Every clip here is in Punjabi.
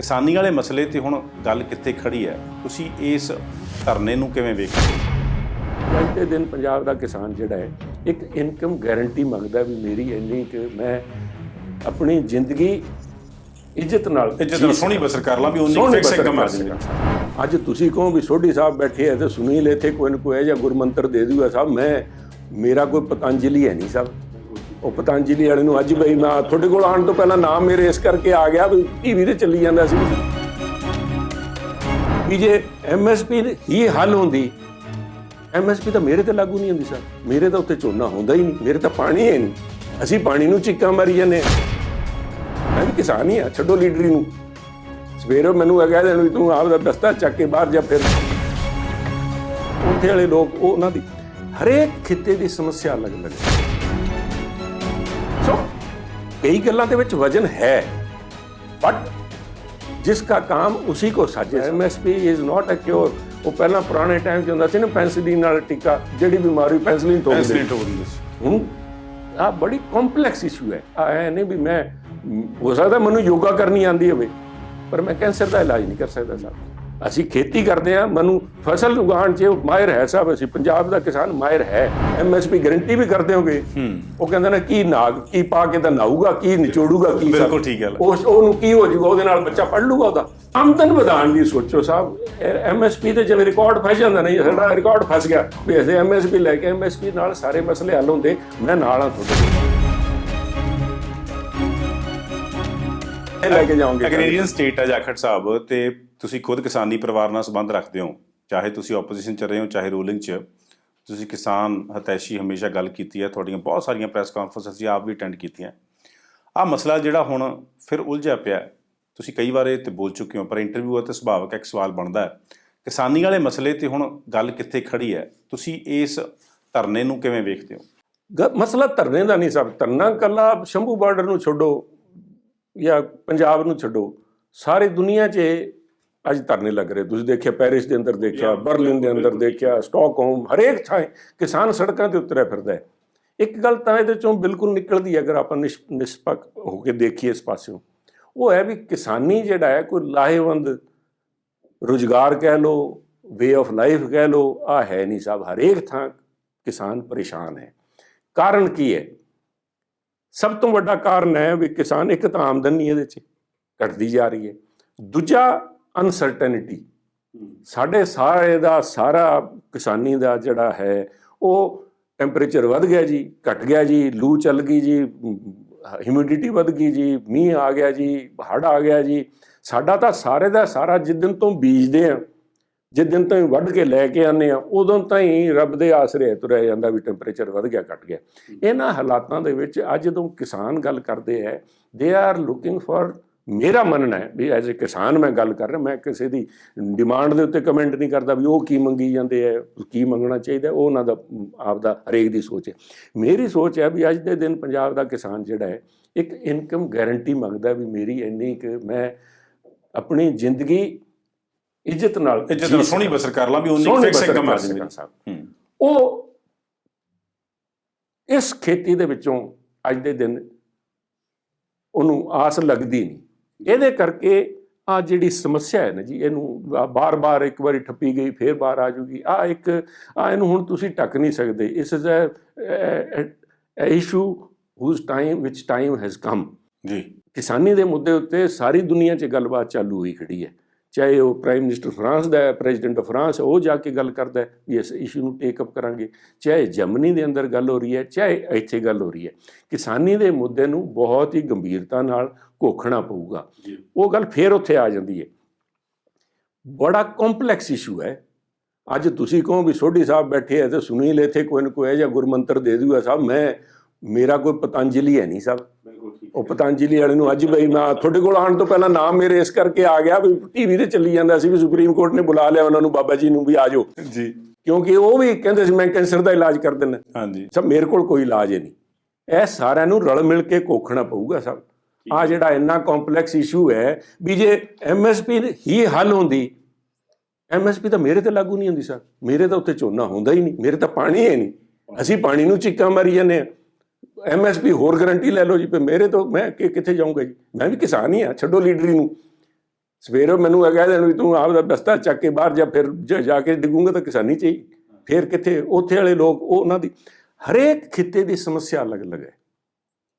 ਕਿਸਾਨੀ ਵਾਲੇ ਮਸਲੇ ਤੇ ਹੁਣ ਗੱਲ ਕਿੱਥੇ ਖੜੀ ਹੈ? ਤੁਸੀਂ ਇਸ ਧਰਨੇ ਨੂੰ ਕਿਵੇਂ ਵੇਖਦੇ ਹੋ? ਅੱਜ ਦੇ ਦਿਨ ਪੰਜਾਬ ਦਾ ਕਿਸਾਨ ਜਿਹੜਾ ਹੈ ਇੱਕ ਇਨਕਮ ਗਾਰੰਟੀ ਮੰਗਦਾ ਵੀ ਮੇਰੀ ਇੰਨੀ ਕਿ ਮੈਂ ਆਪਣੀ ਜ਼ਿੰਦਗੀ ਇੱਜ਼ਤ ਨਾਲ ਤੇ ਜਦੋਂ ਸੋਹਣੀ ਬਸਰ ਕਰ ਲਾਂ ਵੀ ਸੋਹਣੀ ਫਿਕਸ ਇਨਕਮ ਆ। ਅੱਜ ਤੁਸੀਂ ਕਹੋ ਵੀ ਸੋਢੀ ਸਾਹਿਬ ਬੈਠੇ ਐ ਤੇ ਸੁਨੀਲ ਇੱਥੇ ਕੋਈ ਨਾ ਕੋਈ ਜਾਂ ਗੁਰਮੰਤਰ ਦੇ ਦੂਗਾ ਸਾਹਿਬ ਮੈਂ ਮੇਰਾ ਕੋਈ ਪਤੰਜਲੀ ਹੈ ਨਹੀਂ ਸਾਹਿਬ। ਉਹ ਪਤੰਜਲੀ ਵਾਲੇ ਨੂੰ ਅੱਜ ਬਈ ਮੈਂ ਤੁਹਾਡੇ ਕੋਲ ਆਉਣ ਤੋਂ ਪਹਿਲਾਂ ਨਾਮ ਮੇਰੇ ਇਸ ਕਰਕੇ ਆ ਗਿਆ ਵੀ ਟੀਵੀ ਤੇ ਚੱਲੀ ਜਾਂਦਾ ਸੀ। ਵੀ ਜੇ ਐਮਐਸਪੀ ਹੀ ਹੱਲ ਹੁੰਦੀ ਐਮਐਸਪੀ ਤਾਂ ਮੇਰੇ ਤੇ ਲਾਗੂ ਨਹੀਂ ਹੁੰਦੀ ਸਰ। ਮੇਰੇ ਤਾਂ ਉੱਤੇ ਝੋਨਾ ਹੁੰਦਾ ਹੀ ਨਹੀਂ, ਮੇਰੇ ਤਾਂ ਪਾਣੀ ਹੈ ਨਹੀਂ। ਅਸੀਂ ਪਾਣੀ ਨੂੰ ਚਿੱਕਾ ਮਾਰੀ ਜਾਂਦੇ ਹਾਂ। ਮੈਂ ਵੀ ਕਿਸਾਨ ਹੀ ਆ ਛੱਡੋ ਲੀਡਰੀ ਨੂੰ। ਸਵੇਰੇ ਮੈਨੂੰ ਇਹ ਕਹਿ ਦੇਣ ਵੀ ਤੂੰ ਆਪ ਦਾ ਦਸਤਾ ਚੱਕ ਕੇ ਬਾਹਰ ਜਾ ਫਿਰ। ਉੱਥੇ ਵਾਲੇ ਲੋਕ, ਉਹ ਉਹਨਾਂ ਦੀ ਹਰੇਕ ਖਿੱਤੇ ਦੀ ਸਮੱਸਿਆ ਅਲੱਗ ਅਲੱਗ ਕਈ ਗੱਲਾਂ ਦੇ ਵਿੱਚ ਵਜਨ ਹੈ ਬਟ ਜਿਸਕਾ ਕੰਮ ਉਸੇ ਕੋ ਸਾਜੇ MSP is not a cure ਉਹ ਪਹਿਲਾਂ ਪੁਰਾਣੇ ਟਾਈਮ 'ਚ ਹੁੰਦਾ ਸੀ ਨਾ ਪੈਨਸਿਲਿਨ ਨਾਲ ਟਿੱਕਾ ਜਿਹੜੀ ਬਿਮਾਰੀ ਪੈਨਸਿਲਿਨ ਤੋਂ ਐਸਲੀ ਟੋਰੀ ਹੁਣ ਆ ਬੜੀ ਕੰਪਲੈਕਸ ਇਸ਼ੂ ਹੈ। ਆ ਐ ਨਹੀਂ ਵੀ ਮੈਂ ਮ, ਹੋ ਸਕਦਾ ਮੈਨੂੰ ਯੋਗਾ ਕਰਨੀ ਆਂਦੀ ਹੋਵੇ ਪਰ ਮੈਂ ਕੈਂਸਰ ਦਾ ਇਲਾਜ ਨਹੀਂ ਕਰ ਸਕਦਾ ਸਾਹਿਬ ਅਸੀਂ ਖੇਤੀ ਕਰਦੇ ਆ ਮੈਨੂੰ ਫਸਲ ਉਗਾਉਣ 'ਚ ਮਾਹਿਰ ਹੈ ਸਾਹਿਬ ਅਸੀਂ ਪੰਜਾਬ ਦਾ ਕਿਸਾਨ ਮਾਹਿਰ ਹੈ। ਐਮਐਸਪੀ ਗਾਰੰਟੀ ਵੀ ਕਰਦੇ ਹੋਗੇ। ਉਹ ਕਹਿੰਦਾ ਨਾ ਕੀ ਨਾਗ ਕੀ ਪਾ ਕੇ ਤਾਂ ਨਾਊਗਾ ਕੀ ਨਿਚੋੜੂਗਾ ਕੀ? ਬਿਲਕੁਲ ਠੀਕ ਗੱਲ ਹੈ। ਉਸ ਉਹਨੂੰ ਕੀ ਹੋ ਜਾਊਗਾ ਉਹਦੇ ਨਾਲ ਬੱਚਾ ਪੜ ਲੂਗਾ ਉਹਦਾ। ਆਮਦਨ ਵਧਾਉਣ ਦੀ ਸੋਚੋ ਸਾਹਿਬ। ਐਮਐਸਪੀ ਤੇ ਜਿਵੇਂ ਰਿਕਾਰਡ ਫਸ ਜਾਂਦਾ ਨਹੀਂ ਸਾਡਾ ਰਿਕਾਰਡ ਫਸ ਗਿਆ। ਵੀ ਅਸੀਂ ਐਮਐਸਪੀ ਲੈ ਕੇ ਐਮਐਸਪੀ ਨਾਲ ਸਾਰੇ ਮਸਲੇ ਹੱਲ ਹੁੰਦੇ ਮੈਂ ਨਾਲ ਆ ਤੁਹਾਡੇ ਇਹ ਲੈ ਕੇ ਜਾਓਗੇ। ਐਗਰੀਰੀਅਨ ਸਟੇਟ ਹੈ ਜਾਖੜ ਸਾਹਿਬ ਤੇ ਤੁਸੀਂ ਖੁਦ ਕਿਸਾਨੀ ਪਰਿਵਾਰ ਨਾਲ ਸੰਬੰਧ ਰੱਖਦੇ ਹੋ, ਚਾਹੇ ਤੁਸੀਂ ਆਪੋਜੀਸ਼ਨ ਚ ਰਹੇ ਹੋ, ਚਾਹੇ ਰੂਲਿੰਗ ਚ, ਤੁਸੀਂ ਕਿਸਾਨ ਹਤੈਸ਼ੀ ਹਮੇਸ਼ਾ ਗੱਲ ਕੀਤੀ ਹੈ, ਤੁਹਾਡੀਆਂ ਬਹੁਤ ਸਾਰੀਆਂ ਪ੍ਰੈਸ ਕਾਨਫਰੰਸ ਅਸੀਂ ਆਪ ਵੀ ਅਟੈਂਡ ਕੀਤੀਆਂ। ਆ ਮਸਲਾ ਜਿਹੜਾ ਹੁਣ ਫਿਰ ਉਲਝਿਆ ਪਿਆ ਤੁਸੀਂ ਕਈ ਵਾਰ ਇਹ ਤੇ ਬੋਲ ਚੁੱਕੇ ਹੋ, ਪਰ ਇੰਟਰਵਿਊ ਤੇ ਸੁਭਾਵਕ ਇੱਕ ਸਵਾਲ ਬਣਦਾ ਹੈ। ਕਿਸਾਨੀ ਵਾਲੇ ਮਸਲੇ ਤੇ ਹੁਣ ਗੱਲ ਕਿੱਥੇ ਖੜੀ ਹੈ? ਤੁਸੀਂ ਇਸ ਧਰਨੇ ਨੂੰ ਕਿਵੇਂ ਵੇਖਦੇ ਹੋ? ਗ- ਮਸਲਾ ਧਰਨੇ ਦਾ ਨਹੀਂ ਸਭ, ਧਰਨਾ ਕੱਲਾ ਸ਼ੰਭੂ ਬਾਰਡਰ ਨੂੰ ਛੱਡੋ ਜਾਂ ਪੰਜਾਬ ਨੂੰ ਛੱਡੋ, ਸਾਰੀ ਦੁਨੀਆ 'ਚ ਅੱਜ ਧਰਨੇ ਲੱਗ ਰਹੇ। ਤੁਸੀਂ ਦੇਖਿਆ ਪੈਰਿਸ ਦੇ ਅੰਦਰ ਦੇਖਿਆ ਬਰਲਿਨ ਦੇ ਅੰਦਰ ਦੇਖਿਆ ਸਟਾਕਹੋਮ ਹਰੇਕ ਥਾਂ ਕਿਸਾਨ ਸੜਕਾਂ ਤੇ ਉਤਰਿਆ ਫਿਰਦਾ ਹੈ। ਇੱਕ ਗੱਲ ਤਾਂ ਇਹਦੇ ਚੋਂ ਬਿਲਕੁਲ ਨਿਕਲਦੀ ਹੈ ਅਗਰ ਆਪਾਂ ਨਿਸ਼- ਨਿਸ਼ਪੱਖ ਹੋ ਕੇ ਦੇਖੀਏ ਇਸ ਪਾਸਿਓਂ। ਉਹ ਹੈ ਵੀ ਕਿਸਾਨੀ ਜਿਹੜਾ ਹੈ ਕੋਈ ਲਾਹੇਵੰਦ ਰੁਜ਼ਗਾਰ ਕਹਿ ਲੋ ਵੇ ਆਫ ਲਾਈਫ ਕਹਿ ਲੋ ਆ ਹੈ ਨਹੀਂ ਸਾਹਿਬ। ਹਰੇਕ ਥਾਂ ਕਿਸਾਨ ਪਰੇਸ਼ਾਨ ਹੈ। ਕਾਰਨ ਕੀ ਹੈ? ਸਭ ਤੋਂ ਵੱਡਾ ਕਾਰਨ ਹੈ ਵੀ ਕਿਸਾਨ ਇੱਕ ਤਾਂ ਆਮਦਨੀ ਇਹਦੇ 'ਚ ਘਟਦੀ ਜਾ ਰਹੀ ਹੈ। ਦੂਜਾ ਅਨਸਰਟਨਿਟੀ ਸਾਡੇ ਸਾਰੇ ਦਾ ਸਾਰਾ ਕਿਸਾਨੀ ਦਾ ਜਿਹੜਾ ਹੈ ਉਹ ਟੈਂਪਰੇਚਰ ਵੱਧ ਗਿਆ ਜੀ ਘਟ ਗਿਆ ਜੀ ਲੂ ਚੱਲ ਗਈ ਜੀ ਹਿਊਮਿਡਿਟੀ ਵੱਧ ਗਈ ਜੀ ਮੀਂਹ ਆ ਗਿਆ ਜੀ ਹੜ੍ਹ ਆ ਗਿਆ ਜੀ। ਸਾਡਾ ਤਾਂ ਸਾਰੇ ਦਾ ਸਾਰਾ ਜਿੱਦਨ ਤੋਂ ਬੀਜਦੇ ਆ ਜਿੱਦਨ ਤੋਂ ਹੀ ਵੱਢ ਕੇ ਲੈ ਕੇ ਆਨੇ ਆ ਉਦੋਂ ਤਾਂ ਹੀ ਰੱਬ ਦੇ ਆਸਰੇ ਤੁਰਿਆ ਜਾਂਦਾ ਵੀ ਟੈਂਪਰੇਚਰ ਵੱਧ ਗਿਆ ਘਟ ਗਿਆ। ਇਹਨਾਂ ਹਾਲਾਤਾਂ ਦੇ ਵਿੱਚ ਅੱਜ ਜਦੋਂ ਕਿਸਾਨ ਗੱਲ ਕਰਦੇ ਹੈ ਦੇ ਆਰ ਲੁਕਿੰਗ ਫॉर ਮੇਰਾ ਮੰਨਣਾ ਹੈ ਵੀ ਐਜ਼ ਅ ਕਿਸਾਨ ਮੈਂ ਗੱਲ ਕਰ ਰਿਹਾ ਮੈਂ ਕਿਸੇ ਦੀ ਡਿਮਾਂਡ ਦੇ ਉੱਤੇ ਕਮੈਂਟ ਨਹੀਂ ਕਰਦਾ ਵੀ ਉਹ ਕੀ ਮੰਗੀ ਜਾਂਦੇ ਹੈ ਕੀ ਮੰਗਣਾ ਚਾਹੀਦਾ ਉਹ ਉਹਨਾਂ ਦਾ ਮ, ਆਪਦਾ ਹਰੇਕ ਦੀ ਸੋਚ ਹੈ। ਮੇਰੀ ਸੋਚ ਹੈ ਵੀ ਅੱਜ ਦੇ ਦਿਨ ਪੰਜਾਬ ਦਾ ਕਿਸਾਨ ਜਿਹੜਾ ਹੈ ਇੱਕ ਇਨਕਮ ਗਾਰੰਟੀ ਮੰਗਦਾ ਵੀ ਮੇਰੀ ਇੰਨੀ ਕਿ ਮੈਂ ਆਪਣੀ ਜ਼ਿੰਦਗੀ ਇੱਜ਼ਤ ਨਾਲ ਜਦੋਂ ਜੀ ਸੋਹਣੀ ਬਸਰ ਕਰ ਲਾਂ ਵੀ ਸੋਹਣੀ ਫਿਕਸ ਇਨਕਮ ਆ। ਹੂੰ। ਉਹ ਇਸ ਖੇਤੀ ਦੇ ਵਿੱਚੋਂ ਅੱਜ ਦੇ ਦਿਨ ਉਹਨੂੰ ਆਸ ਲੱਗਦੀ ਨਹੀਂ। ਇਹਦੇ ਕਰਕੇ ਆ ਜਿਹੜੀ ਸਮੱਸਿਆ ਹੈ ਨਾ ਜੀ ਇਹਨੂੰ ਬਾਰ-ਬਾਰ ਇੱਕ ਵਾਰੀ ਠੱਪੀ ਗਈ ਫੇਰ ਬਾਹਰ ਆ ਜੂਗੀ। ਆ ਇੱਕ ਆ ਇਹਨੂੰ ਹੁਣ ਤੁਸੀਂ ਟੱਕ ਨਹੀਂ ਸਕਦੇ। ਇਸ is a issue whose time which time has come ਜੀ। ਕਿਸਾਨੀ ਦੇ ਮੁੱਦੇ ਉੱਤੇ ਸਾਰੀ ਦੁਨੀਆ 'ਚ ਗੱਲਬਾਤ ਚਾਲੂ ਹੋਈ ਖੜੀ ਹੈ। ਚਾਹੇ ਉਹ ਪ੍ਰਾਈਮ ਮਿਨਿਸਟਰ ਫਰਾਂਸ ਦਾ ਹੈ ਪ੍ਰੈਜ਼ੀਡੈਂਟ ਆਫ ਫਰਾਂਸ ਉਹ ਜਾ ਕੇ ਗੱਲ ਕਰਦਾ ਹੈ ਵੀ ਇਸ ਇਸ਼ੂ ਨੂੰ ਟੇਕ ਅਪ ਕਰਾਂਗੇ। ਚਾਹੇ ਜਰਮਨੀ ਦੇ ਅੰਦਰ ਗੱਲ ਹੋ ਰਹੀ ਹੈ ਚਾਹੇ ਇੱਥੇ ਗੱਲ ਹੋ ਰਹੀ ਹੈ। ਕਿਸਾਨੀ ਦੇ ਮੁੱਦੇ ਨੂੰ ਬਹੁਤ ਹੀ ਗੰਭੀਰਤਾ ਨਾਲ ਘੋਖਣਾ ਪਊਗਾ। ਉਹ ਗੱਲ ਫੇਰ ਉੱਥੇ ਆ ਜਾਂਦੀ ਹੈ ਬੜਾ ਕੰਪਲੈਕਸ ਇਸ਼ੂ ਹੈ। ਅੱਜ ਤੁਸੀਂ ਕਹੋ ਵੀ ਸੋਢੀ ਸਾਹਿਬ ਬੈਠੇ ਐ ਤੇ ਸੁਨੀਲ ਇੱਥੇ ਕੋਈ ਨਾ ਕੋਈ ਜਾਂ ਗੁਰਮੰਤਰ ਦੇ ਦੂਗਾ ਸਾਹਿਬ। ਮੈਂ ਮੇਰਾ ਕੋਈ ਪਤੰਜਲੀ ਹੈ ਨਹੀਂ ਸਾਹਿਬ। ਉਹ ਪਤੰਜਲੀ ਵਾਲੇ ਨੂੰ ਅੱਜ ਬਈ ਮੈਂ ਤੁਹਾਡੇ ਕੋਲ ਆਉਣ ਤੋਂ ਪਹਿਲਾਂ ਨਾਮ ਮੇਰੇ ਇਸ ਕਰਕੇ ਆ ਗਿਆ ਵੀ ਟੀਵੀ ਤੇ ਚੱਲੀ ਜਾਂਦਾ ਸੀ ਵੀ ਸੁਪਰੀਮ ਕੋਰਟ ਨੇ ਬੁਲਾ ਲਿਆ ਉਹਨਾਂ ਨੂੰ ਬਾਬਾ ਜੀ ਨੂੰ ਵੀ ਆ ਜਾਓ। ਜੀ। ਕਿਉਂਕਿ ਉਹ ਵੀ ਕਹਿੰਦੇ ਸੀ ਮੈਂ ਕੈਂਸਰ ਦਾ ਇਲਾਜ ਕਰ ਦਿੰਦਾ। ਹਾਂਜੀ। ਸਭ ਮੇਰੇ ਕੋਲ ਕੋਈ ਇਲਾਜ ਹੀ ਨਹੀਂ। ਇਹ ਸਾਰਿਆਂ ਨੂੰ ਰਲ ਮਿਲ ਕੇ ਕੋਖਣਾ ਪਊਗਾ ਸਭ ਆ ਜਿਹੜਾ ਇੰਨਾ ਕੰਪਲੈਕਸ ਇਸ਼ੂ ਹੈ, ਵੀ ਜੇ ਐਮਐਸਪੀ ਹੀ ਹੱਲ ਹੁੰਦੀ ਐਮਐਸਪੀ ਤਾਂ ਮੇਰੇ ਤੇ ਲਾਗੂ ਨਹੀਂ ਹੁੰਦੀ ਸਰ ਮੇਰੇ ਤਾਂ ਉੱਤੇ ਝੋਨਾ ਹੁੰਦਾ ਹੀ ਨਹੀਂ, ਮੇਰੇ ਤਾਂ ਪਾਣੀ ਹੈ ਨਹੀਂ। ਅਸੀਂ ਪਾਣੀ ਨੂੰ ਚੀਕਾਂ ਮਾਰੀ ਜਾਂਦੇ ਆ ਐਮਐਸਪੀ ਹੋਰ ਗਾਰੰਟੀ ਲੈ ਲਓ ਜੀ ਤੇ ਮੇਰੇ ਤੋਂ ਮੈਂ ਕਿ- ਕਿੱਥੇ ਜਾਊਂਗਾ ਜੀ? ਮੈਂ ਵੀ ਕਿਸਾਨ ਹੀ ਆ ਛੱਡੋ ਲੀਡਰੀ ਨੂੰ। ਸਵੇਰੇ ਮੈਨੂੰ ਇਹ ਕਹਿ ਦੇਣ ਵੀ ਤੂੰ ਆਪਦਾ ਬਸਤਾ ਚੱਕ ਕੇ ਬਾਹਰ ਜਾ, ਫਿਰ ਜਾ ਕੇ ਡਿੱਗੂਗਾ ਤਾਂ ਕਿਸਾਨੀ ਚ ਹੀ। ਫਿਰ ਕਿੱਥੇ, ਉੱਥੇ ਵਾਲੇ ਲੋਕ, ਉਹ ਉਹਨਾਂ ਦੀ। ਹਰੇਕ ਖਿੱਤੇ ਦੀ ਸਮੱਸਿਆ ਅਲੱਗ-ਅਲੱਗ ਹੈ।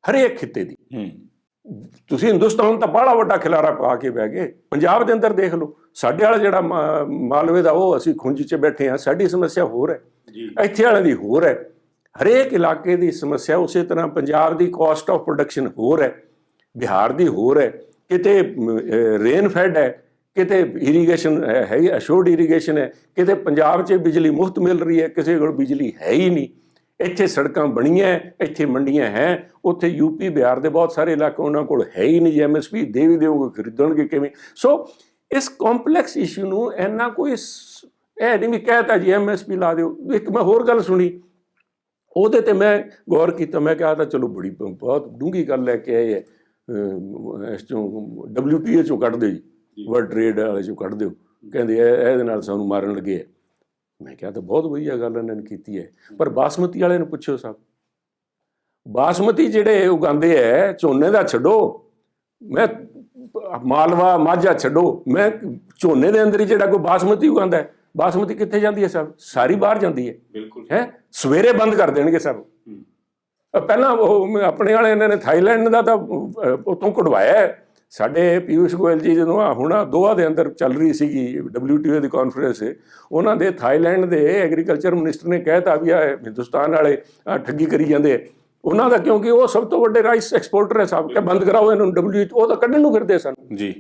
ਹਰੇਕ ਖਿੱਤੇ ਦੀ। ਹੂੰ। ਤੁਸੀਂ ਹਿੰਦੁਸਤਾਨ ਤਾਂ ਬੜਾ ਵੱਡਾ ਖਿਲਾਰਾ ਪਾ ਕੇ ਬਹਿ ਗਏ। ਪੰਜਾਬ ਦੇ ਅੰਦਰ ਦੇਖ ਲਓ ਸਾਡੇ ਵਾਲਾ ਜਿਹੜਾ ਮਾਲਵੇ ਦਾ ਉਹ ਅਸੀਂ ਖੁੰਝ 'ਚ ਬੈਠੇ ਹਾਂ ਸਾਡੀ ਸਮੱਸਿਆ ਹੋਰ ਹੈ। ਇੱਥੇ ਵਾਲਿਆਂ ਦੀ ਹੋਰ ਹੈ। ਹਰੇਕ ਇਲਾਕੇ ਦੀ ਸਮੱਸਿਆ ਉਸੇ ਤਰ੍ਹਾਂ ਪੰਜਾਬ ਦੀ ਕਾਸਟ ਆਫ ਪ੍ਰੋਡਕਸ਼ਨ ਹੋਰ ਹੈ ਬਿਹਾਰ ਦੀ ਹੋਰ ਹੈ ਕਿਤੇ ਰੇਨ ਫੈਡ ਹੈ ਕਿਤੇ ਇਰੀਗੇਸ਼ਨ ਹੈ ਹੀ ਅਸ਼ੋਰਡ ਇਰੀਗੇਸ਼ਨ ਹੈ ਕਿਤੇ ਪੰਜਾਬ 'ਚ ਬਿਜਲੀ ਮੁਫਤ ਮਿਲ ਰਹੀ ਹੈ ਕਿਸੇ ਕੋਲ ਬਿਜਲੀ ਹੈ ਹੀ ਨਹੀਂ। ਇੱਥੇ ਸੜਕਾਂ ਬਣੀਆਂ ਇੱਥੇ ਮੰਡੀਆਂ ਹੈ ਉੱਥੇ ਯੂਪੀ ਬਿਹਾਰ ਦੇ ਬਹੁਤ ਸਾਰੇ ਇਲਾਕੇ ਉਹਨਾਂ ਕੋਲ ਹੈ ਹੀ ਨਹੀਂ ਐਮਐਸਪੀ ਦੇ ਵੀ ਦੇਵੋਗੇ ਖਰੀਦਣਗੇ ਕਿਵੇਂ? ਸੋ ਇਸ ਕੰਪਲੈਕਸ ਇਸ਼ੂ ਨੂੰ ਇੰਨਾ ਕੋਈ ਇਹ ਨਹੀਂ ਵੀ ਕਹਿਤਾ ਜੀ ਐਮਐਸਪੀ ਲਾ ਦਿਓ। ਇੱਕ ਮੈਂ ਹੋਰ ਗੱਲ ਸੁਣੀ। ਉਹਦੇ ਤੇ ਮੈਂ ਗੌਰ ਕੀਤਾ ਮੈਂ ਕਿਹਾ ਤਾਂ ਚਲੋ ਬੜੀ ਬਹੁਤ ਡੂੰਗੀ ਗੱਲ ਲੈ ਕੇ ਆਏ ਹੈ। ਅਮ, ਇਸ ਚੋਂ WTO ਚੋਂ ਕੱਢ ਦਿਓ ਜੀ। ਵਰਲਡ ਟ੍ਰੇਡ ਵਾਲੇ ਚੋਂ ਕੱਢ ਦਿਓ ਕਹਿੰਦੇ ਇਹ ਇਹਦੇ ਨਾਲ ਸਾਨੂੰ ਮਾਰਨ ਲੱਗੇ ਹੈ। ਮੈਂ ਕਿਹਾ ਤਾਂ ਬਹੁਤ ਵਧੀਆ ਗੱਲ ਇਹਨਾਂ ਨੇ ਕੀਤੀ ਹੈ। ਪਰ ਬਾਸਮਤੀ ਵਾਲੇ ਨੂੰ ਪੁੱਛੋ ਸਾਹਿਬ ਬਾਸਮਤੀ ਜਿਹੜੇ ਉਗਾਉਂਦੇ ਐ ਝੋਨੇ ਦਾ ਛੱਡੋ। ਮੈਂ ਮਾਲਵਾ ਮਾਝਾ ਛੱਡੋ। ਮੈਂ ਝੋਨੇ ਦੇ ਅੰਦਰ ਹੀ ਜਿਹੜਾ ਕੋਈ ਬਾਸਮਤੀ ਉਗਾਉਂਦਾ ਹੈ ਬਾਸਮਤੀ ਕਿੱਥੇ ਜਾਂਦੀ ਹੈ ਸਭ? ਸਾਰੀ ਬਾਹਰ ਜਾਂਦੀ ਹੈ ਬਿਲਕੁਲ। ਹੈ? ਸਵੇਰੇ ਬੰਦ ਕਰ ਦੇਣਗੇ ਸਭ। ਅ, ਪਹਿਲਾਂ ਉਹ ਆਪਣੇ ਵਾਲੇ ਇਹਨਾਂ ਨੇ ਥਾਈਲੈਂਡ ਦਾ ਤਾਂ ਉੱਥੋਂ ਕਢਵਾਇਆ। ਸਾਡੇ ਪਿਊਸ਼ ਗੋਇਲ ਜੀ ਜਦੋਂ ਆ ਹੁਣ ਦੋਹਾ ਦੇ ਅੰਦਰ ਚੱਲ ਰਹੀ ਸੀਗੀ WTO ਦੀ ਕਾਨਫਰੰਸ ਉਹਨਾਂ ਦੇ ਥਾਈਲੈਂਡ ਦੇ ਐਗਰੀਕਲਚਰ ਮਿਨਿਸਟਰ ਨੇ ਕਹਿਤਾ ਵੀ ਆ ਹਿੰਦੁਸਤਾਨ ਵਾਲੇ ਠੱਗੀ ਕਰੀ ਜਾਂਦੇ। ਉਹਨਾਂ ਦਾ ਕਿਉਂਕਿ ਉਹ ਸਭ ਤੋਂ ਵੱਡੇ ਰਾਈਸ ਐਕਸਪੋਰਟਰ ਹੈ ਸਭ ਕਿ ਬੰਦ ਕਰਾਓ ਇਹਨਾਂ WTO ਉਹ ਤਾਂ ਕੱਢਣ ਨੂੰ ਫਿਰਦੇ ਸਨ। ਜੀ।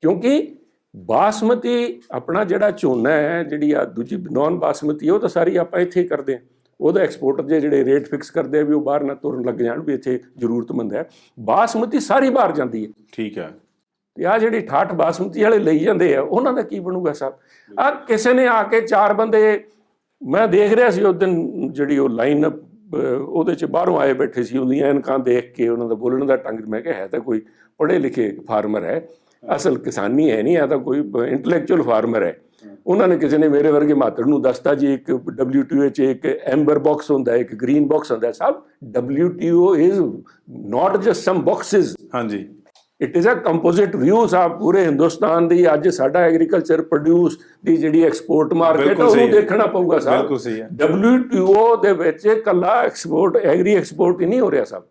ਕਿਉਂਕਿ ਬਾਸਮਤੀ ਆਪਣਾ ਜਿਹੜਾ ਝੋਨਾ ਹੈ ਜਿਹੜੀ ਆ ਦੂਜੀ ਨਾਨ ਬਾਸਮਤੀ ਉਹ ਤਾਂ ਸਾਰੀ ਆਪਾਂ ਇੱਥੇ ਹੀ ਕਰਦੇ ਹਾਂ। ਉਹਦਾ ਐਕਸਪੋਰਟਰ ਦੇ ਜਿਹੜੇ ਰੇਟ ਫਿਕਸ ਕਰਦੇ ਆ ਵੀ ਉਹ ਬਾਹਰ ਨਾ ਤੁਰਨ ਲੱਗ ਜਾਣ ਵੀ ਇੱਥੇ ਜ਼ਰੂਰਤਮੰਦ ਹੈ। ਬਾਸਮਤੀ ਸਾਰੀ ਬਾਹਰ ਜਾਂਦੀ ਹੈ। ਠੀਕ ਹੈ। ਤੇ ਆ ਜਿਹੜੀ ਠਾਠ ਬਾਸਮਤੀ ਵਾਲੇ ਲਈ ਜਾਂਦੇ ਆ ਉਹਨਾਂ ਦਾ ਕੀ ਬਣੂਗਾ ਸਾਹਿਬ ਆ ਕਿਸੇ ਨੇ ਆ ਕੇ ਚਾਰ ਬੰਦੇ ਮੈਂ ਦੇਖ ਰਿਹਾ ਸੀ ਉਸ ਦਿਨ ਜਿਹੜੀ ਉਹ ਲਾਈਨ ਉਹਦੇ ਚ ਬਾਹਰੋਂ ਆਏ ਬੈਠੇ ਸੀ ਉਹਦੀਆਂ ਐਨਕਾਂ ਦੇਖ ਕੇ ਉਹਨਾਂ ਦਾ ਬੋਲਣ ਦਾ ਢੰਗ ਮੈਂ ਕਿਹਾ ਹੈ ਤਾਂ ਕੋਈ ਪੜ੍ਹੇ ਲਿਖੇ ਫਾਰਮਰ ਹੈ। ਅਸਲ ਕਿਸਾਨੀ ਹੈ ਨਹੀਂ ਆ ਤਾਂ ਕੋਈ ਇੰਟੈਲੈਕਚੁਅਲ ਫਾਰਮਰ ਹੈ। ਉਹਨਾਂ ਨੇ ਕਿਸੇ ਨੇ ਮੇਰੇ ਵਰਗੇ ਮਾਤੜ ਨੂੰ ਦੱਸਤਾ ਜੀ ਇੱਕ WTO ਚ ਇੱਕ ਐਂਬਰ ਬਾਕਸ ਹੁੰਦਾ ਹੈ ਇੱਕ ਗ੍ਰੀਨ ਬਾਕਸ ਹੁੰਦਾ ਹੈ ਸਭ WTO is not just some boxes ਹਾਂਜੀ। It is a composite view ਸਾਹਿਬ ਪੂਰੇ ਹਿੰਦੁਸਤਾਨ ਦੀ ਅੱਜ ਸਾਡਾ ਐਗਰੀਕਲਚਰ ਪ੍ਰੋਡਿਊਸ ਦੀ ਜਿਹੜੀ ਐਕਸਪੋਰਟ ਮਾਰਕੀਟ ਉਹਨੂੰ। ਦੇਖਣਾ ਪਊਗਾ ਸਾਹਿਬ ਬਿਲਕੁਲ ਸਹੀ ਹੈ। WTO ਦੇ ਵਿੱਚ ਕੱਲਾ ਐਕਸਪੋਰਟ ਐਗਰੀ ਐਕਸਪੋਰਟ ਹੀ ਨਹੀਂ ਹੋ ਰਿਹਾ ਸਾਹਿਬ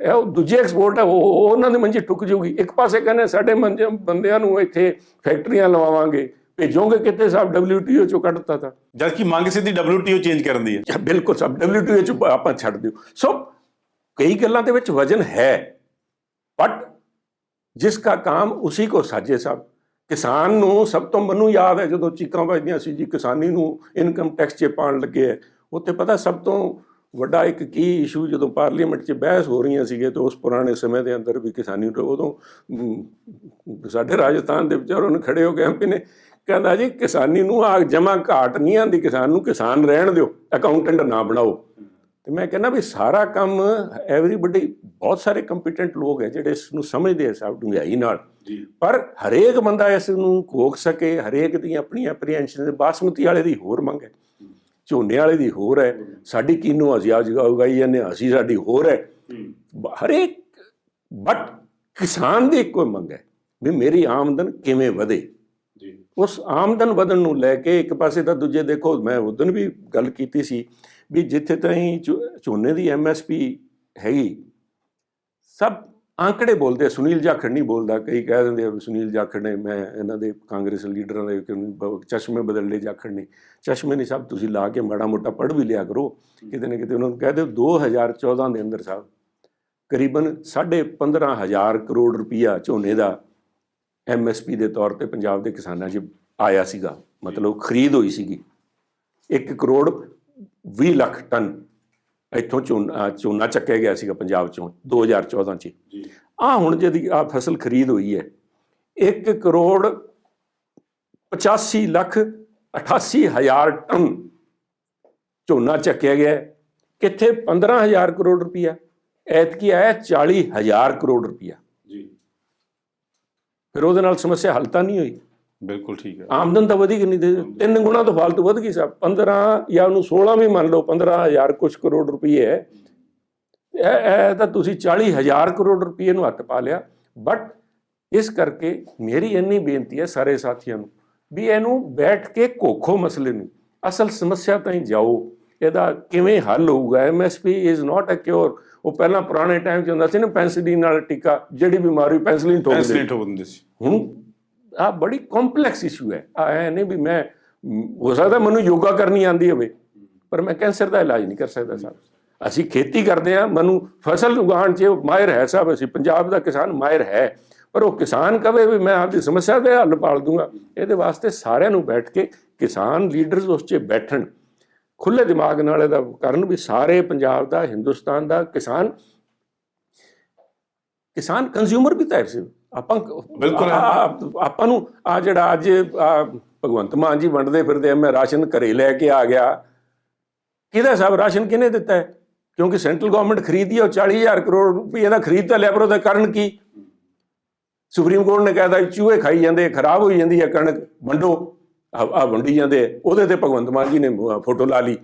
ਇਹ ਉਹ ਦੂਜੇ ਐਕਸਪੋਰਟ ਹੈ ਉਹ ਉਹ ਉਹਨਾਂ ਦੀ ਮੰਜੀ ਟੁੱਕ ਜਾਊਗੀ। ਇੱਕ ਪਾਸੇ ਕਹਿੰਦੇ ਸਾਡੇ ਮੰਜੇ ਬੰਦਿਆਂ ਨੂੰ ਇੱਥੇ ਫੈਕਟਰੀਆਂ ਲਵਾਵਾਂਗੇ। ਭੇਜੋਗੇ ਕਿੱਥੇ ਸਾਹਿਬ WTO ਚੋਂ ਕੱਢਤਾ ਤਾਂ। ਜਦ ਕਿ ਮੰਗ ਸਿੱਧੀ WTO ਚੇਂਜ ਕਰਨ ਦੀ ਹੈ। ਬਿਲਕੁਲ ਸਭ WTO ਚ ਆਪਾਂ ਛੱਡ ਦਿਓ। ਸੋ ਕਈ ਗੱਲਾਂ ਦੇ ਵਿੱਚ ਵਜਨ ਹੈ। ਬਟ ਜਿਸ ਦਾ ਕੰਮ ਉਸੇ ਕੋ ਸਾਜੇ ਸਭ। ਕਿਸਾਨ ਨੂੰ ਸਭ ਤੋਂ ਮੈਨੂੰ ਯਾਦ ਹੈ ਜਦੋਂ ਚੀਕਾਂ ਵੱਜਦੀਆਂ ਸੀ ਜੀ ਕਿਸਾਨੀ ਨੂੰ ਇਨਕਮ ਟੈਕਸ 'ਚ ਪਾਉਣ ਲੱਗੇ ਹੈ। ਉੱਥੇ ਪਤਾ ਸਭ ਤੋਂ ਵੱਡਾ ਇੱਕ ਕੀ ਇਸ਼ੂ ਜਦੋਂ ਪਾਰਲੀਮੈਂਟ 'ਚ ਬਹਿਸ ਹੋ ਰਹੀਆਂ ਸੀਗੇ ਤੇ ਉਸ ਪੁਰਾਣੇ ਸਮੇਂ ਦੇ ਅੰਦਰ ਵੀ ਕਿਸਾਨੀ ਉਦੋਂ ਸਾਡੇ ਰਾਜਸਥਾਨ ਦੇ ਵਿਚਾਰੋਂ ਨੇ ਖੜੇ ਹੋ ਕੇ ਐਮਪੀ ਨੇ ਕਹਿੰਦਾ ਜੀ ਕਿਸਾਨੀ ਨੂੰ ਆ ਜਮਾ ਘਾਟ ਨਹੀਂ ਆਂਦੀ ਕਿਸਾਨ ਨੂੰ ਕਿਸਾਨ ਰਹਿਣ ਦਿਓ ਅਕਾਊਂਟੈਂਟ ਨਾ ਬਣਾਓ। ਤੇ ਮੈਂ ਕਹਿੰਦਾ ਵੀ ਸਾਰਾ ਕੰਮ ਐਵਰੀਬਡੀ ਬਹੁਤ ਸਾਰੇ ਕੰਪੀਟੈਂਟ ਲੋਕ ਹੈ ਜਿਹੜੇ ਇਸ ਨੂੰ ਸਮਝਦੇ ਆ ਸਭ ਡੂੰਘਾਈ ਨਾਲ। ਪਰ ਹਰੇਕ ਬੰਦਾ ਇਸ ਨੂੰ ਕੋਕ ਸਕੇ ਹਰੇਕ ਦੀ ਆਪਣੀ ਐਪਰੀਹੈਂਸ਼ਨ ਬਾਸਮਤੀ ਵਾਲੇ ਦੀ ਹੋਰ ਮੰਗ ਹੈ ਝੋਨੇ ਵਾਲੇ ਦੀ ਹੋਰ ਹੈ ਸਾਡੀ ਕੀਨੋ ਅਸੀਂ ਅੱਜ ਉਗਾਈ ਜਾਂਦੇ ਅਸੀਂ ਸਾਡੀ ਹੋਰ ਹੈ। ਹਰੇਕ ਬਟ ਕਿਸਾਨ ਦੀ ਇੱਕੋ ਮੰਗ ਹੈ ਵੀ ਮੇਰੀ ਆਮਦਨ ਕਿਵੇਂ ਵਧੇ। ਉਸ ਆਮਦਨ ਵਧਣ ਨੂੰ ਲੈ ਕੇ ਇੱਕ ਪਾਸੇ ਤਾਂ ਦੂਜੇ ਦੇਖੋ ਮੈਂ ਉਦੋਂ ਵੀ ਗੱਲ ਕੀਤੀ ਸੀ ਵੀ ਜਿੱਥੇ ਤਾਈਂ ਝੋ- ਝੋਨੇ ਦੀ ਐਮਐਸਪੀ ਹੈਗੀ ਸਭ ਆંકੜੇ ਬੋਲਦੇ ਆ, ਸੁਨੀਲ ਜਾਖੜ ਨਹੀਂ ਬੋਲਦਾ ਕਈ ਕਹਿ ਦਿੰਦੇ ਵੀ ਸੁਨੀਲ ਜਾਖੜ ਨੇ ਮੈਂ ਇਹਨਾਂ ਦੇ ਕਾਂਗਰਸ ਲੀਡਰਾਂ ਦੇ ਚਸ਼ਮੇ ਬਦਲ ਲਏ ਜਾਖੜ ਨੇ ਚਸ਼ਮੇ ਨਹੀਂ ਸਭ ਤੁਸੀਂ ਲਾ ਕੇ ਮਾੜਾ ਮੋਟਾ ਪੜ੍ਹ ਵੀ ਲਿਆ ਕਰੋ ਕਿਤੇ ਨਾ ਕਿਤੇ ਉਹਨਾਂ ਨੂੰ ਕਹਿ ਦਿਓ 2014 ਦੇ ਅੰਦਰ ਸਾਹਿਬ ਕਰੀਬਨ 15000 ਕਰੋੜ ਰੁਪਈਆ ਝੋਨੇ ਦਾ ਐਮਐਸਪੀ ਦੇ ਤੌਰ ਤੇ ਪੰਜਾਬ ਦੇ ਕਿਸਾਨਾਂ 'ਚ ਆਇਆ ਸੀਗਾ ਮਤਲਬ ਖਰੀਦ ਹੋਈ ਸੀਗੀ। 1 ਕਰੋੜ 20 ਲੱਖ ਟਨ ਇੱਥੋਂ ਝੋਨਾ ਚੱਕਿਆ ਗਿਆ ਸੀਗਾ ਪੰਜਾਬ ਚੋਂ 2014 ਚ। ਜੀ। ਆ ਹੁਣ ਜਿਹਦੀ ਆ ਫਸਲ ਖਰੀਦ ਹੋਈ ਹੈ 1 ਕਰੋੜ 85 ਲੱਖ 88 ਹਜ਼ਾਰ ਟਨ ਝੋਨਾ ਚੱਕਿਆ ਗਿਆ। ਕਿੱਥੇ? 15000 ਕਰੋੜ ਰੁਪਈਆ। ਐਤਕੀ ਆਇਆ 40 ਹਜ਼ਾਰ ਕਰੋੜ ਰੁਪਈਆ। ਜੀ ਫਿਰ ਉਹਦੇ ਨਾਲ ਸਮੱਸਿਆ ਹੱਲ ਤਾਂ ਨਹੀਂ ਹੋਈ। ਬਿਲਕੁਲ ਠੀਕ ਹੈ। ਆਮਦਨ ਤਾਂ ਵਧੀ ਕਿੰਨੀ ਦੇ ਤਿੰਨ ਗੁਣਾ ਤੋਂ ਫਾਲਤੂ ਵਧ ਗਈ ਸਾਹਿਬ 15 ਜਾਂ ਉਹਨੂੰ 16 ਵੀ ਮੰਨ ਲਓ 15000 ਕੁਛ ਕਰੋੜ ਰੁਪਏ ਹੈ। ਇਹ ਇਹ ਤਾਂ ਤੁਸੀਂ 40000 ਕਰੋੜ ਰੁਪਏ ਨੂੰ ਹੱਥ ਪਾ ਲਿਆ। ਬਟ ਇਸ ਕਰਕੇ ਮੇਰੀ ਇੰਨੀ ਬੇਨਤੀ ਹੈ ਸਾਰੇ ਸਾਥੀਆਂ ਨੂੰ ਵੀ ਇਹਨੂੰ ਬੈਠ ਕੇ ਕੋਖੋ ਮਸਲੇ ਨੂੰ। ਅਸਲ ਸਮੱਸਿਆ ਤਾਈਂ ਜਾਓ। ਇਹਦਾ ਕਿਵੇਂ ਹੱਲ ਹੋਊਗਾ? MSP is not a cure ਉਹ ਪਹਿਲਾਂ ਪੁਰਾਣੇ ਟਾਈਮ 'ਚ ਹੁੰਦਾ ਸੀ ਨਾ ਪੈਨਸਿਲਿਨ ਨਾਲ ਟੀਕਾ ਜਿਹੜੀ ਬਿਮਾਰੀ ਪੈਨਸਿਲਿਨ ਠੋਕ ਦੇ ਐਕਸੀਡੈਂਟ ਹੋ ਦਿੰਦੇ ਸੀ। ਹੁਣ ਆ ਬੜੀ ਕੰਪਲੈਕਸ ਇਸ਼ੂ ਹੈ। ਆ ਐ ਨਹੀਂ ਵੀ ਮੈਂ ਮ, ਹੋ ਸਕਦਾ ਮੈਨੂੰ ਯੋਗਾ ਕਰਨੀ ਆਂਦੀ ਹੋਵੇ ਪਰ ਮੈਂ ਕੈਂਸਰ ਦਾ ਇਲਾਜ ਨਹੀਂ ਕਰ ਸਕਦਾ ਸਾਹਿਬ ਅਸੀਂ ਖੇਤੀ ਕਰਦੇ ਆ ਮੈਨੂੰ ਫਸਲ ਉਗਾਉਣ 'ਚ ਮਾਹਿਰ ਹੈ ਸਾਹਿਬ ਅਸੀਂ ਪੰਜਾਬ ਦਾ ਕਿਸਾਨ ਮਾਹਿਰ ਹੈ। ਪਰ ਉਹ ਕਿਸਾਨ ਕਵੇ ਵੀ ਮੈਂ ਆਪਦੀ ਸਮੱਸਿਆ ਦੇ ਹੱਲ ਪਾਲ ਦੂੰਗਾ। ਇਹਦੇ ਵਾਸਤੇ ਸਾਰਿਆਂ ਨੂੰ ਬੈਠ ਕੇ ਕਿਸਾਨ ਲੀਡਰਸ ਉਸ 'ਚ ਬੈਠਣ। ਖੁੱਲੇ ਦਿਮਾਗ ਨਾਲ ਇਹਦਾ ਕਰਨ ਵੀ ਸਾਰੇ ਪੰਜਾਬ ਦਾ ਹਿੰਦੁਸਤਾਨ ਦਾ ਕਿਸਾਨ ਕਿਸਾਨ ਕੰਜ਼ਿਊਮਰ ਵੀ ਤਾਂ ਹੈ ਸੀ। ਆਪਾਂ ਬਿਲਕੁਲ। ਆਪਾਂ ਨੂੰ ਆ ਜਿਹੜਾ ਅੱਜ ਭਗਵੰਤ ਮਾਨ ਜੀ ਵੰਡਦੇ ਫਿਰਦੇ ਆ ਮੈਂ ਰਾਸ਼ਨ ਘਰੇ ਲੈ ਕੇ ਆ ਗਿਆ। ਕਿਹਦਾ ਸਾਹਿਬ ਰਾਸ਼ਨ ਕਿਹਨੇ ਦਿੱਤਾ ਹੈ? ਕਿਉਂਕਿ ਸੈਂਟਰਲ ਗਵਰਨਮੈਂਟ ਖਰੀਦੀ ਹੈ ਉਹ 40000 ਕਰੋੜ ਰੁਪਏ ਦਾ ਖਰੀਦ ਤਾਂ ਲਿਆ ਪਰ ਉਹਦਾ ਕਾਰਨ ਕੀ? ਸੁਪਰੀਮ ਕੋਰਟ ਨੇ ਕਹਿਤਾ ਚੂਹੇ ਖਾਈ ਜਾਂਦੇ ਖਰਾਬ ਹੋਈ ਜਾਂਦੀ ਹੈ ਕਣਕ ਵੰਡੋ। ਆ ਵੰਡੀ ਜਾਂਦੇ ਉਹਦੇ ਤੇ ਭਗਵੰਤ ਮਾਨ ਜੀ ਨੇ ਫੋਟੋ ਲਾ ਲਈ।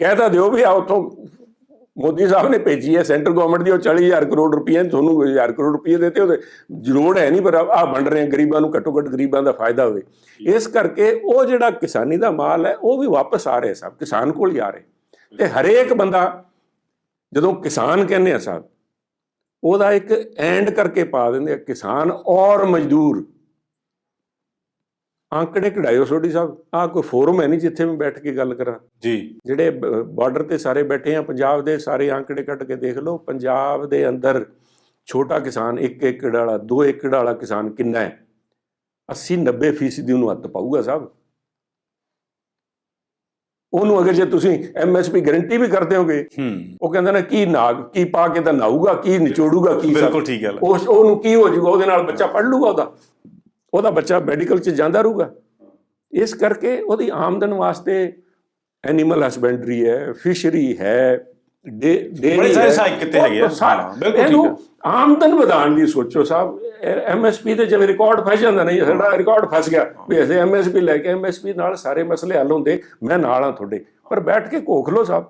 ਕਹਿ ਤਾਂ ਦਿਓ ਵੀ ਆ ਉੱਥੋਂ ਮੋਦੀ ਸਾਹਿਬ ਨੇ ਭੇਜੀ ਹੈ ਸੈਂਟਰ ਗਵਰਨਮੈਂਟ ਦੀ ਉਹ 40000 ਕਰੋੜ ਰੁਪਏ ਤੁਹਾਨੂੰ 1000 ਕਰੋੜ ਰੁਪਏ ਦਿੱਤੇ ਉਹਦੇ ਜ਼ਰੂਰ ਹੈ ਨਹੀਂ, ਪਰ ਆ ਵੰਡ ਰਹੇ ਗਰੀਬਾਂ ਨੂੰ ਘੱਟੋ ਘੱਟ ਗਰੀਬਾਂ ਦਾ ਫਾਇਦਾ ਹੋਵੇ। ਇਸ ਕਰਕੇ ਉਹ ਜਿਹੜਾ ਕਿਸਾਨੀ ਦਾ ਮਾਲ ਹੈ, ਉਹ ਵੀ ਵਾਪਸ ਆ ਰਿਹਾ ਸਾਹਿਬ ਕਿਸਾਨ ਕੋਲ ਹੀ ਆ ਰਿਹਾ। ਤੇ ਹਰੇਕ ਬੰਦਾ, ਜਦੋਂ ਕਿਸਾਨ ਕਹਿੰਦੇ ਆ ਸਾਹਿਬ, ਉਹਦਾ ਇੱਕ ਐਂਡ ਕਰਕੇ ਪਾ ਦਿੰਦੇ ਆ, ਕਿਸਾਨ ਔਰ ਮਜ਼ਦੂਰ। ਆਂਕੜੇ ਕਢਾਇਓ ਸੋਢੀ ਸਾਹਿਬ? ਆ ਕੋਈ ਫੋਰਮ ਹੈ ਨਹੀਂ ਜਿੱਥੇ ਮੈਂ ਬੈਠ ਕੇ ਗੱਲ ਕਰਾਂ? ਜੀ। ਜਿਹੜੇ ਬਾਰਡਰ ਤੇ ਸਾਰੇ ਬੈਠੇ ਆ ਪੰਜਾਬ ਦੇ ਸਾਰੇ ਆંકੜੇ ਕੱਢ ਕੇ ਦੇਖ ਲਓ ਪੰਜਾਬ ਦੇ ਅੰਦਰ ਛੋਟਾ ਕਿਸਾਨ 1 ਏਕੜ ਵਾਲਾ 2 ਏਕੜ ਵਾਲਾ ਕਿਸਾਨ ਕਿੰਨਾ ਹੈ? 80 90 ਫੀਸਦੀ ਉਹਨੂੰ ਹੱਥ ਪਾਊਗਾ ਸਾਹਿਬ। ਉਹਨੂੰ ਅਗਰ ਜੇ ਤੁਸੀਂ ਐਮਐਸਪੀ ਗਾਰੰਟੀ ਵੀ ਕਰਦੇ ਹੋਗੇ ਉਹ ਕਹਿੰਦਾ ਨਾ ਕੀ ਨਾਗ ਕੀ ਪਾ ਕੇ ਤਾਂ ਨਾਊਗਾ ਕੀ ਨਿਚੋੜੂਗਾ ਕੀ ਬਿਲਕੁਲ ਠੀਕ ਹੈ। ਉਸ ਉਹਨੂੰ ਕੀ ਹੋ ਜਾਊਗਾ? ਉਹਦੇ ਨਾਲ ਬੱਚਾ ਪੜ ਲੂਗਾ ਉਹਦਾ। ਉਹਦਾ ਬੱਚਾ ਮੈਡੀਕਲ 'ਚ ਜਾਂਦਾ ਰਹੂਗਾ ਇਸ ਕਰਕੇ ਉਹਦੀ ਆਮਦਨ ਵਾਸਤੇ ਐਨੀਮਲ ਹਸਬੈਂਡਰੀ ਹੈ ਫਿਸ਼ਰੀ ਹੈ ਡੇਅਰੀ ਬੜੇ ਸਾਰੇ। ਸਹਾਇਕ ਕਿੱਤੇ ਹੈਗੇ ਆ। ਬਿਲਕੁਲ ਠੀਕ। ਆਮਦਨ ਵਧਾਉਣ ਦੀ ਸੋਚੋ ਸਾਹਿਬ ਐਮਐਸਪੀ ਤੇ ਜਿਵੇਂ ਰਿਕਾਰਡ ਫਸ ਜਾਂਦਾ ਨਹੀਂ ਸਾਡਾ ਰਿਕਾਰਡ ਫਸ ਗਿਆ ਵੀ ਅਸੀਂ ਐਮਐਸਪੀ ਲੈ ਕੇ ਐਮਐਸਪੀ ਨਾਲ ਸਾਰੇ ਮਸਲੇ ਹੱਲ ਹੁੰਦੇ ਮੈਂ ਨਾਲ ਆ ਤੁਹਾਡੇ ਪਰ ਬੈਠ ਕੇ ਕੋਖ ਲਓ ਸਾਹਿਬ